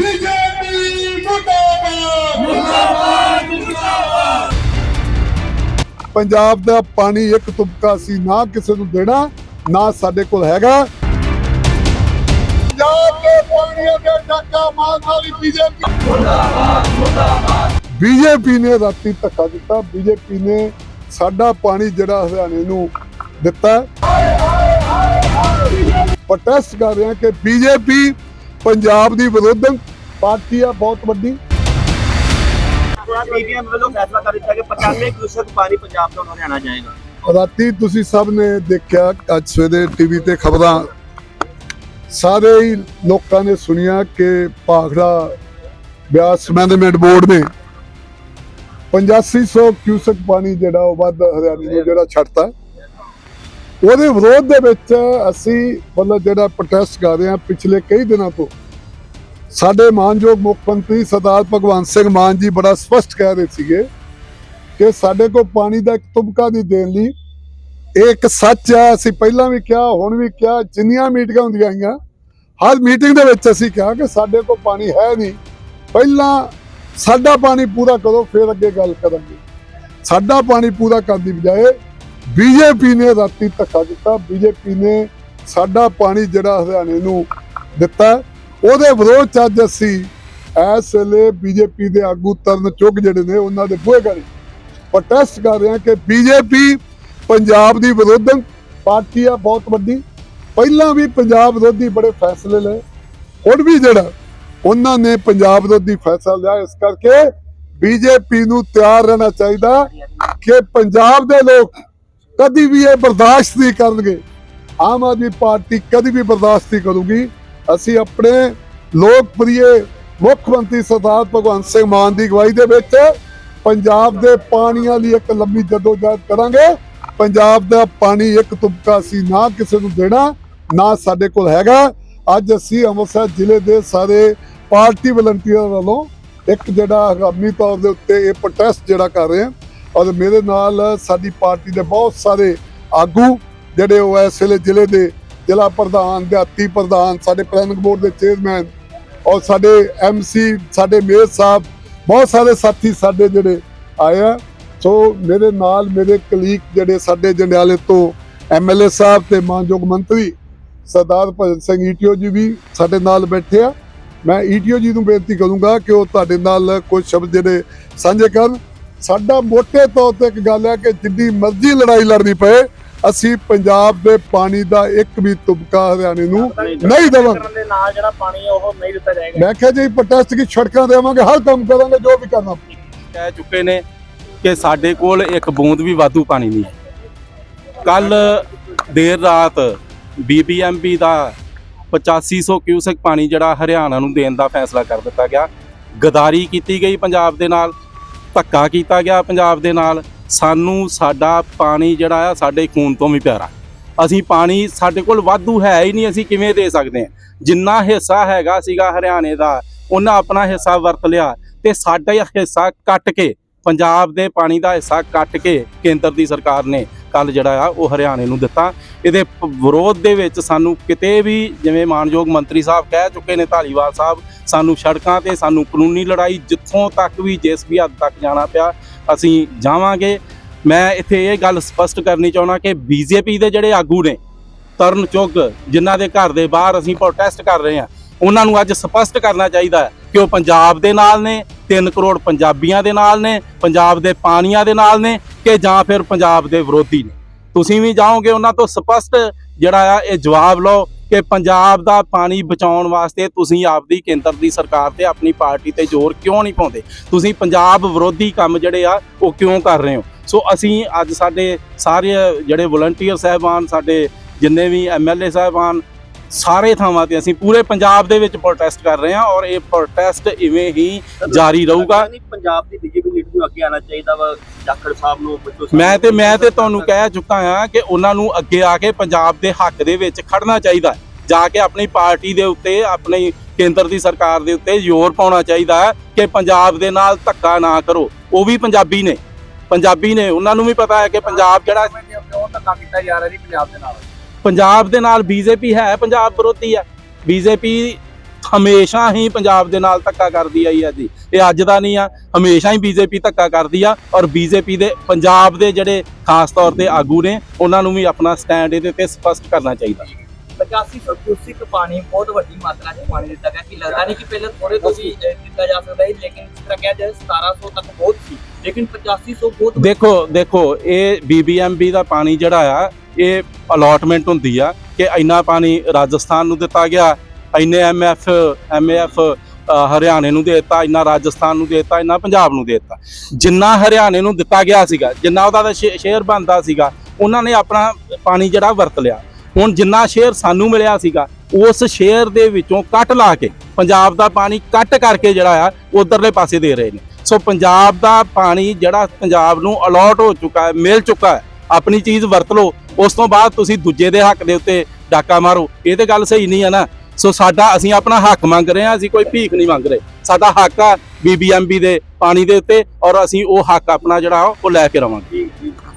BJP ਮੁਰਦਾਬਾਦ। ਪੰਜਾਬ ਦਾ ਪਾਣੀ ਇੱਕ ਤੁਪਕਾ ਸੀ, ਨਾ ਕਿਸੇ ਨੂੰ ਦੇਣਾ, ਨਾ ਸਾਡੇ ਕੋਲ ਹੈਗਾ। ਪੰਜਾਬ ਦੇ ਪਾਣੀਆਂ ਦੇ ਟੱਕਾ ਮਾਰਨ ਵਾਲੀ ਬੀਜੇਪੀ। ਮੁਰਦਾਬਾਦ ਮੁਰਦਾਬਾਦ। ਬੀਜੇਪੀ ਨੇ ਰਾਤੀ ਧੱਕਾ ਦਿੱਤਾ। ਬੀਜੇਪੀ ਨੇ ਸਾਡਾ ਪਾਣੀ ਜਿਹੜਾ ਹਰਿਆਣੇ ਨੂੰ ਦਿੱਤਾ। ਪ੍ਰੋਟੈਸਟ ਕਰ ਰਹੇ ਹਾਂ ਕਿ ਬੀਜੇਪੀ ਪੰਜਾਬ ਦੀ ਵਿਰੋਧਨ ਪਾਰਟੀ ਆ? ਬਹੁਤ ਵੱਡੀ। ਪੀਡੀਐਮ ਵੱਲੋਂ ਫੈਸਲਾ ਕਰ ਦਿੱਤਾ ਕਿ 95 ਕਿਊਸਕ ਪਾਣੀ ਪੰਜਾਬ ਤੋਂ ਹਰਿਆਣਾ ਜਾਏਗਾ। ਰਾਤੀ ਤੁਸੀਂ ਸਭ ਨੇ ਦੇਖਿਆ ਅੱਜ ਸਵੇਰੇ ਟੀਵੀ ਤੇ ਖਬਰਾਂ। ਸਾਰੇ ਹੀ ਲੋਕਾਂ ਨੇ ਸੁਣਿਆ ਕਿ ਭਾਖੜਾ ਬਿਆਸ ਮੈਨੇਜਮੈਂਟ ਬੋਰਡ ਨੇ 8500 ਕਿਊਸਕ ਪਾਣੀ ਜਿਹੜਾ ਉਹ ਵੱਧ ਹਰਿਆਣੇ ਨੂੰ ਜਿਹੜਾ ਛੱਡਤਾ। ਉਹਦੇ ਵਿਰੋਧ ਦੇ ਵਿੱਚ ਅਸੀਂ ਮਤਲਬ ਜਿਹੜਾ ਪ੍ਰੋਟੈਸਟ ਕਰ ਰਹੇ ਹਾਂ ਪਿਛਲੇ ਕਈ ਦਿਨਾਂ ਤੋਂ। ਸਾਡੇ ਮਾਨਯੋਗ ਮੁੱਖ ਮੰਤਰੀ ਸਰਦਾਰ ਭਗਵੰਤ ਸਿੰਘ ਮਾਨ ਜੀ ਬੜਾ ਸਪਸ਼ਟ ਕਹਿ ਰਹੇ ਸੀਗੇ ਕਿ ਸਾਡੇ ਕੋਲ ਪਾਣੀ ਦਾ ਇੱਕ ਤੁਬਕਾ ਨਹੀਂ ਦੇਣ ਲਈ। ਇਹ ਇੱਕ ਸੱਚ ਹੈ ਅਸੀਂ ਪਹਿਲਾਂ ਵੀ ਕਿਹਾ, ਹੁਣ ਵੀ ਕਿਹਾ, ਜਿੰਨੀਆਂ ਮੀਟਿੰਗਾਂ ਹੁੰਦੀਆਂ ਆਈਆਂ, ਹਰ ਮੀਟਿੰਗ ਦੇ ਵਿੱਚ ਅਸੀਂ ਕਿਹਾ ਕਿ ਸਾਡੇ ਕੋਲ ਪਾਣੀ ਹੈ ਨਹੀਂ। ਪਹਿਲਾਂ ਸਾਡਾ ਪਾਣੀ ਪੂਰਾ ਕਰੋ, ਫਿਰ ਅੱਗੇ ਗੱਲ ਕਰਾਂਗੇ। ਸਾਡਾ ਪਾਣੀ ਪੂਰਾ ਕਰਨ ਦੀ ਬਜਾਏ ਬੀਜੇਪੀ ਨੇ ਰਾਤੀ ਧੱਕਾ ਦਿੱਤਾ ਬੀਜੇਪੀ ਨੇ ਸਾਡਾ ਪਾਣੀ ਜਿਹੜਾ ਹਰਿਆਣੇ ਨੂੰ ਦਿੱਤਾ। ਉਹਦੇ ਵਿਰੋਧ ਚ ਅੱਜ ਅਸੀਂ ਇਸ ਵੇਲੇ ਬੀਜੇਪੀ ਦੇ ਆਗੂ ਤਰਨ ਚੁੱਗ ਜਿਹੜੇ ਨੇ, ਉਹਨਾਂ ਦੇ ਬੂਹੇ ਗਾੜੀ ਪ੍ਰੋਟੈਸਟ ਕਰ ਰਹੇ ਹਾਂ ਕਿ ਬੀਜੇਪੀ ਪੰਜਾਬ ਦੀ ਵਿਰੋਧਨ ਪਾਰਟੀ ਆ, ਬਹੁਤ ਵੱਡੀ। ਪਹਿਲਾਂ ਵੀ ਪੰਜਾਬ ਵਿਰੋਧੀ ਬੜੇ ਫੈਸਲੇ ਲਏ। ਹੁਣ ਵੀ ਜਿਹੜਾ, ਉਹਨਾਂ ਨੇ ਪੰਜਾਬ ਵਿਰੋਧੀ ਫੈਸਲਾ ਲਿਆ। ਇਸ ਕਰਕੇ ਬੀਜੇਪੀ ਨੂੰ ਤਿਆਰ ਰਹਿਣਾ ਚਾਹੀਦਾ ਕਿ ਪੰਜਾਬ ਦੇ ਲੋਕ ਕਦੀ ਵੀ ਇਹ ਬਰਦਾਸ਼ਤ ਨਹੀਂ ਕਰਨਗੇ। ਆਮ ਆਦਮੀ ਪਾਰਟੀ ਕਦੀ ਵੀ ਬਰਦਾਸ਼ਤ ਨਹੀਂ ਕਰੂਗੀ। ਅਸੀਂ ਆਪਣੇ ਲੋਕਪ੍ਰਿਯ ਮੁੱਖ ਮੰਤਰੀ ਸਰਦਾਰ ਭਗਵੰਤ ਸਿੰਘ ਮਾਨ ਦੀ ਅਗਵਾਈ ਦੇ ਵਿੱਚ ਪੰਜਾਬ ਦੇ ਪਾਣੀਆਂ ਲਈ ਇੱਕ ਲੰਮੀ ਜਦੋਜਹਿਦ ਕਰਾਂਗੇ। ਪੰਜਾਬ ਦਾ ਪਾਣੀ ਇੱਕ ਤੁਪਕਾ ਸੀ, ਨਾ ਕਿਸੇ ਨੂੰ ਦੇਣਾ, ਨਾ ਸਾਡੇ ਕੋਲ ਹੈਗਾ। ਅੱਜ ਅਸੀਂ ਅੰਮ੍ਰਿਤਸਰ ਜ਼ਿਲ੍ਹੇ ਦੇ ਸਾਰੇ ਪਾਰਟੀ ਵਲੰਟੀਅਰ ਵੱਲੋਂ ਇੱਕ ਜਿਹੜਾ ਹਗਾਮੀ ਤੌਰ ਦੇ ਉੱਤੇ ਇਹ ਪ੍ਰੋਟੈਸਟ ਜਿਹੜਾ ਕਰ ਰਹੇ ਹਾਂ ਔਰ ਮੇਰੇ ਨਾਲ ਸਾਡੀ ਪਾਰਟੀ ਦੇ ਬਹੁਤ ਸਾਰੇ ਆਗੂ ਜਿਹੜੇ ਉਹ ਇਸ ਵੇਲੇ ਜ਼ਿਲ੍ਹੇ ਦੇ ਜ਼ਿਲ੍ਹਾ ਪ੍ਰਧਾਨ, ਦਿਹਾਤੀ ਪ੍ਰਧਾਨ, ਸਾਡੇ ਪਲੈਨਿੰਗ ਬੋਰਡ ਦੇ ਚੇਅਰਮੈਨ ਔਰ ਸਾਡੇ ਐਮਸੀ ਸਾਡੇ ਮੇਅਰ ਸਾਹਿਬ, ਬਹੁਤ ਸਾਰੇ ਸਾਥੀ ਸਾਡੇ ਜਿਹੜੇ ਆਏ ਆ। ਸੋ ਮੇਰੇ ਨਾਲ ਮੇਰੇ ਕਲੀਗ ਜਿਹੜੇ ਸਾਡੇ ਜੰਡਿਆਲੇ ਤੋਂ ਐਮਐਲਏ ਸਾਹਿਬ ਤੇ ਮਾਨਯੋਗ ਮੰਤਰੀ ਸਰਦਾਰ ਭਜਨ ਸਿੰਘ ਈਟੀਓ ਜੀ ਵੀ ਸਾਡੇ ਨਾਲ ਬੈਠੇ ਆ। ਮੈਂ ਈਟੀਓ ਜੀ ਨੂੰ ਬੇਨਤੀ ਕਰੂੰਗਾ ਕਿ ਉਹ ਤੁਹਾਡੇ ਨਾਲ ਕੁਝ ਸ਼ਬਦ ਜਿਹੜੇ ਸਾਂਝੇ ਕਰਨ। ਸਾਡਾ ਮੋਟੇ ਤੌਰ ਤੇ ਇੱਕ ਗੱਲ ਹੈ ਕਿ ਜਿੱਡੀ ਮਰਜ਼ੀ ਲੜਾਈ ਲੜਨੀ ਪਏ ਅਸੀਂ ਪੰਜਾਬ ਦੇ ਪਾਣੀ ਦਾ ਇੱਕ ਵੀ ਤੁਬਕਾ ਹਰਿਆਣੇ ਨੂੰ ਨਹੀਂ ਦੇਵਾਂਗੇ। ਕਰਨ ਦੇ ਨਾਲ ਜਿਹੜਾ ਪਾਣੀ ਹੈ ਉਹ ਨਹੀਂ ਦਿੱਤਾ ਜਾਏਗਾ। ਮੈਂ ਕਿਹਾ ਜੀ ਪ੍ਰੋਟੈਸਟ ਕੀ ਸੜਕਾਂ ਦੇਵਾਂਗੇ ਹਰ ਕੰਮ ਕਰਾਂਗੇ ਜੋ ਵੀ ਕਰਨਾ। ਕਹਿ ਚੁੱਕੇ ਨੇ ਕਿ ਸਾਡੇ ਕੋਲ ਇੱਕ ਬੂੰਦ ਵੀ ਵਾਧੂ ਪਾਣੀ ਨਹੀਂ ਹੈ। ਕੱਲ ਦੇਰ ਰਾਤ ਬੀਬੀਐਮਪੀ ਦਾ 8500 ਕਿਊਸੈਕ ਪਾਣੀ ਜਿਹੜਾ ਹਰਿਆਣਾ ਨੂੰ ਦੇਣ ਦਾ ਫੈਸਲਾ ਕਰ ਦਿੱਤਾ ਗਿਆ। ਗਦਾਰੀ ਕੀਤੀ ਗਈ ਪੰਜਾਬ ਦੇ ਨਾਲ ਧੱਕਾ ਕੀਤਾ ਗਿਆ ਪੰਜਾਬ ਦੇ ਨਾਲ। ਸਾਨੂੰ ਸਾਡਾ ਪਾਣੀ ਜਿਹੜਾ ਆ ਸਾਡੇ ਖੂਨ ਤੋਂ ਵੀ ਪਿਆਰਾ। ਅਸੀਂ ਪਾਣੀ ਸਾਡੇ ਕੋਲ ਵਾਧੂ ਹੈ ਹੀ ਨਹੀਂ, ਅਸੀਂ ਕਿਵੇਂ ਦੇ ਸਕਦੇ ਹਾਂ? ਜਿੰਨਾ ਹਿੱਸਾ ਹੈਗਾ ਸੀਗਾ ਹਰਿਆਣੇ ਦਾ, ਉਹਨਾਂ ਆਪਣਾ ਹਿੱਸਾ ਵਰਤ ਲਿਆ ਤੇ ਸਾਡਾ ਹੀ ਹਿੱਸਾ ਕੱਟ ਕੇ, ਪੰਜਾਬ ਦੇ ਪਾਣੀ ਦਾ ਹਿੱਸਾ ਕੱਟ ਕੇ ਕੇਂਦਰ ਦੀ ਸਰਕਾਰ ਨੇ ਕੱਲ ਜਿਹੜਾ ਆ ਉਹ ਹਰਿਆਣੇ ਨੂੰ ਦਿੱਤਾ। ਇਹਦੇ ਵਿਰੋਧ ਦੇ ਵਿੱਚ ਸਾਨੂੰ ਕਿਤੇ ਵੀ ਜਿਵੇਂ ਮਾਨਯੋਗ ਮੰਤਰੀ ਸਾਹਿਬ ਕਹਿ ਚੁੱਕੇ ਨੇ, ਧਾਲੀਵਾਲ ਸਾਹਿਬ ਸਾਨੂੰ ਸੜਕਾਂ ਤੇ ਸਾਨੂੰ ਕਾਨੂੰਨੀ ਲੜਾਈ ਜਿੱਥੋਂ ਤੱਕ ਵੀ, ਜਿਸ ਵੀ ਹੱਦ ਤੱਕ ਜਾਣਾ ਪਿਆ ਅਸੀਂ ਜਾਵਾਂਗੇ। ਮੈਂ ਇੱਥੇ ਇਹ ਗੱਲ ਸਪਸ਼ਟ ਕਰਨੀ ਚਾਹੁੰਦਾ ਕਿ ਬੀਜੇਪੀ ਦੇ ਜਿਹੜੇ ਆਗੂ ਨੇ, ਤਰਨ ਚੁੱਗ, ਜਿਨ੍ਹਾਂ ਦੇ ਘਰ ਦੇ ਬਾਹਰ ਅਸੀਂ ਪ੍ਰੋਟੈਸਟ ਕਰ ਰਹੇ ਹਾਂ, ਉਹਨਾਂ ਨੂੰ ਅੱਜ ਸਪਸ਼ਟ ਕਰਨਾ ਚਾਹੀਦਾ ਹੈ ਕਿ ਉਹ ਪੰਜਾਬ ਦੇ ਨਾਲ ਨੇ 3 ਕਰੋੜ ਪੰਜਾਬੀਆਂ ਦੇ ਨਾਲ ਨੇ, ਪੰਜਾਬ ਦੇ ਪਾਣੀਆਂ ਦੇ ਨਾਲ ਨੇ ਕਿ ਜਾਂ ਫਿਰ ਪੰਜਾਬ ਦੇ ਵਿਰੋਧੀ ਨੇ। ਤੁਸੀਂ ਵੀ ਜਾਓਗੇ ਉਹਨਾਂ ਤੋਂ ਸਪਸ਼ਟ ਜਿਹੜਾ ਆ, ਇਹ ਜਵਾਬ ਲਓ। ਕਿ ਪੰਜਾਬ ਦਾ ਪਾਣੀ ਬਚਾਉਣ ਵਾਸਤੇ ਤੁਸੀਂ ਆਪਦੀ ਕੇਂਦਰ ਦੀ ਸਰਕਾਰ ਤੇ ਆਪਣੀ ਪਾਰਟੀ ਤੇ ਜ਼ੋਰ ਕਿਉਂ ਨਹੀਂ ਪਾਉਂਦੇ? ਤੁਸੀਂ ਪੰਜਾਬ ਵਿਰੋਧੀ ਕੰਮ ਜਿਹੜੇ ਆ, ਉਹ ਕਿਉਂ ਕਰ ਰਹੇ ਹੋ? ਸੋ ਅਸੀਂ ਅੱਜ ਸਾਡੇ ਸਾਰੇ ਜਿਹੜੇ ਵਲੰਟੀਅਰ ਸਹਿਬਾਨ, ਸਾਡੇ ਜਿੰਨੇ ਵੀ ਐਮਐਲਏ ਸਾਹਿਬਾਨ ਸਾਰੇ ਥਾਵਾਂ ਤੇ ਅਸੀਂ ਪੂਰੇ ਪੰਜਾਬ ਦੇ ਵਿੱਚ ਪ੍ਰੋਟੈਸਟ ਕਰ ਰਹੇ ਹਾਂ ਔਰ ਇਹ ਪ੍ਰੋਟੈਸਟ ਇਵੇਂ ਹੀ ਜਾਰੀ ਰਹੂਗਾ। ਪੰਜਾਬ ਦੀ ਬੀਜੇਪੀ ਲੀਡਰ ਨੂੰ ਅੱਗੇ ਆਉਣਾ ਚਾਹੀਦਾ ਵਾ ਜਾਖੜ ਸਾਹਿਬ ਨੂੰ ਮੈਂ ਤੇ ਮੈਂ ਤੇ ਤੁਹਾਨੂੰ ਕਹਿ ਚੁੱਕਾ ਹਾਂ ਕਿ ਉਹਨਾਂ ਨੂੰ ਅੱਗੇ ਆ ਕੇ ਪੰਜਾਬ ਦੇ ਹੱਕ ਦੇ ਵਿੱਚ ਖੜਨਾ ਚਾਹੀਦਾ। ਜਾ ਕੇ ਆਪਣੀ ਪਾਰਟੀ ਦੇ ਉੱਤੇ ਆਪਣੀ ਕੇਂਦਰ ਦੀ ਸਰਕਾਰ ਦੇ ਉੱਤੇ ਜ਼ੋਰ ਪਾਉਣਾ ਚਾਹੀਦਾ ਕਿ ਪੰਜਾਬ ਦੇ ਨਾਲ ਧੱਕਾ ਨਾ ਕਰੋ। ਉਹ ਵੀ ਪੰਜਾਬੀ ਨੇ। ਪੰਜਾਬੀ ਨੇ। ਉਹਨਾਂ ਨੂੰ ਵੀ ਪਤਾ ਹੈ ਕਿ ਪੰਜਾਬ ਜਿਹੜਾ ਧੱਕਾ ਕੀਤਾ ਜਾ ਰਿਹਾ ਜੀ ਪੰਜਾਬ ਦੇ ਨਾਲ। ਪੰਜਾਬ ਦੇ ਨਾਲ ਬੀਜੇਪੀ ਹੈ, ਪੰਜਾਬ ਵਿਰੋਧੀ ਹੈ। ਬੀਜੇਪੀ ਹਮੇਸ਼ਾ ਹੀ ਪੰਜਾਬ ਦੇ ਨਾਲ ਧੱਕਾ ਕਰਦੀ ਆਈ ਹੈ ਜੀ। ਇਹ ਅੱਜ ਦਾ ਨਹੀਂ ਆ, ਹਮੇਸ਼ਾ ਹੀ ਬੀਜੇਪੀ ਧੱਕਾ ਕਰਦੀ ਆ ਔਰ ਬੀਜੇਪੀ ਦੇ, ਪੰਜਾਬ ਦੇ ਜਿਹੜੇ ਖਾਸ ਤੌਰ ਤੇ ਆਗੂ ਨੇ, ਉਹਨਾਂ ਨੂੰ ਵੀ ਆਪਣਾ ਸਟੈਂਡ ਇਹਦੇ ਤੇ ਸਪਸ਼ਟ ਕਰਨਾ ਚਾਹੀਦਾ। 8500 ਕਿਊਸਿਕ ਪਾਣੀ ਬਹੁਤ ਵੱਡੀ ਮਾਤਰਾ 'ਚ ਪਾਣੀ ਦਿੱਤਾ ਗਿਆ। ਕਿ ਲੱਗਦਾ ਨਹੀਂ ਕਿ ਪਹਿਲੇ ਥੋੜੇ ਤੋਂ ਵੀ ਅਹ, ਦਿੱਤਾ ਜਾ ਸਕਦਾ ਹੈ ਲੇਕਿਨ ਜਿਸ ਤਰ੍ਹਾਂ ਕਿਹਾ ਜਾਏ 1700 ਤੱਕ ਬਹੁਤ ਸੀ। ਲੇਕਿਨ 8500 ਬਹੁਤ ਦੇਖੋ ਦੇਖੋ ਇਹ ਬੀਬੀਐਮਬੀ ਦਾ ਪਾਣੀ ਜਿਹੜਾ ਆ ਇਹ ਅਲੋਟਮੈਂਟ ਹੁੰਦੀ ਆ ਕਿ ਇੰਨਾ ਪਾਣੀ ਰਾਜਸਥਾਨ ਨੂੰ ਦਿੱਤਾ ਗਿਆ ਇੰਨੇ ਐਮਐਫ ਐਮਐਫ ਹਰਿਆਣੇ ਨੂੰ ਦੇ ਦਿੱਤਾ ਇੰਨਾ ਰਾਜਸਥਾਨ ਨੂੰ ਦੇ ਦਿੱਤਾ ਇੰਨਾ ਪੰਜਾਬ ਨੂੰ ਦੇ ਦਿੱਤਾ। ਜਿੰਨਾ ਹਰਿਆਣੇ ਨੂੰ ਦਿੱਤਾ ਗਿਆ ਸੀਗਾ ਜਿੰਨਾ ਉਹਦਾ ਦਾ ਸ਼ੇ- ਸ਼ੇਅਰ ਬਣਦਾ ਸੀਗਾ ਉਹਨਾਂ ਨੇ ਆਪਣਾ ਪਾਣੀ ਜਿਹੜਾ ਵਰਤ ਲਿਆ। ਹੁਣ ਜਿੰਨਾ ਸ਼ੇਅਰ ਸਾਨੂੰ ਮਿਲਿਆ ਸੀਗਾ, ਉਸ ਸ਼ੇਅਰ ਦੇ ਵਿੱਚੋਂ ਕੱਟ ਲਾ ਕੇ, ਪੰਜਾਬ ਦਾ ਪਾਣੀ ਕੱਟ ਕਰਕੇ ਜਿਹੜਾ ਆ ਉਧਰਲੇ ਪਾਸੇ ਦੇ ਰਹੇ ਨੇ। ਸੋ ਪੰਜਾਬ ਦਾ ਪਾਣੀ ਜਿਹੜਾ ਪੰਜਾਬ ਨੂੰ ਅਲਾਟ ਹੋ ਚੁੱਕਾ ਹੈ, ਮਿਲ ਚੁੱਕਾ ਹੈ, ਆਪਣੀ ਚੀਜ਼ ਵਰਤ ਲਓ, ਉਸ ਤੋਂ ਬਾਅਦ ਤੁਸੀਂ ਦੂਜੇ ਦੇ ਹੱਕ ਦੇ ਉੱਤੇ ਡਾਕਾ ਮਾਰੋ, ਇਹ ਤੇ ਗੱਲ ਸਹੀ ਨਹੀਂ ਹੈ ਨਾ। ਸੋ ਸਾਡਾ, ਅਸੀਂ ਆਪਣਾ ਹੱਕ ਮੰਗ ਰਹੇ ਹਾਂ, ਅਸੀਂ ਕੋਈ ਭੀਖ ਨਹੀਂ ਮੰਗ ਰਹੇ। ਸਾਡਾ ਹੱਕ ਆ ਬੀਬੀਐਮਬੀ ਦੇ ਪਾਣੀ ਦੇ ਉੱਤੇ, ਔਰ ਅਸੀਂ ਉਹ ਹੱਕ ਆਪਣਾ ਜਿਹੜਾ, ਉਹ ਲੈ ਕੇ ਰਵਾਂਗੇ।